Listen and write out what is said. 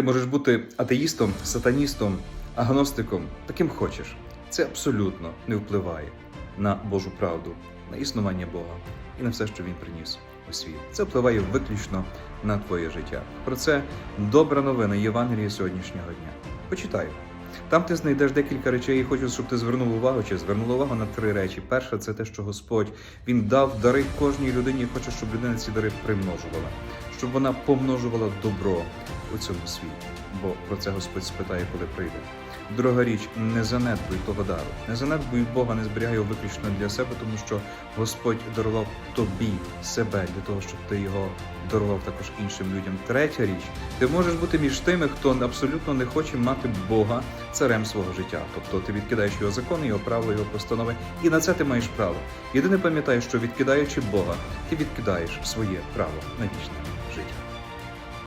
Ти можеш бути атеїстом, сатаністом, агностиком, таким хочеш. Це абсолютно не впливає на Божу правду, на існування Бога і на все, що він приніс у світ. Це впливає виключно на твоє життя. Про це добра новина Євангелія сьогоднішнього дня. Почитай. Там ти знайдеш декілька речей, і хочу, щоб ти звернув увагу чи звернула увагу на три речі. Перше, це те, що Господь він дав дари кожній людині, і хоче, щоб людина ці дари примножувала, щоб вона помножувала добро у цьому світі. Бо про це Господь спитає, коли прийде. Друга річ, не занедбуй того дару. Не занедбуй Бога, не зберігай його виключно для себе, тому що Господь дарував тобі себе для того, щоб ти його дарував також іншим людям. Третя річ, ти можеш бути між тими, хто абсолютно не хоче мати Бога царем свого життя. Тобто ти відкидаєш його закони, його правила, його постанови, і на це ти маєш право. Єдине пам'ятай, що відкидаючи Бога, ти відкидаєш своє право на вічне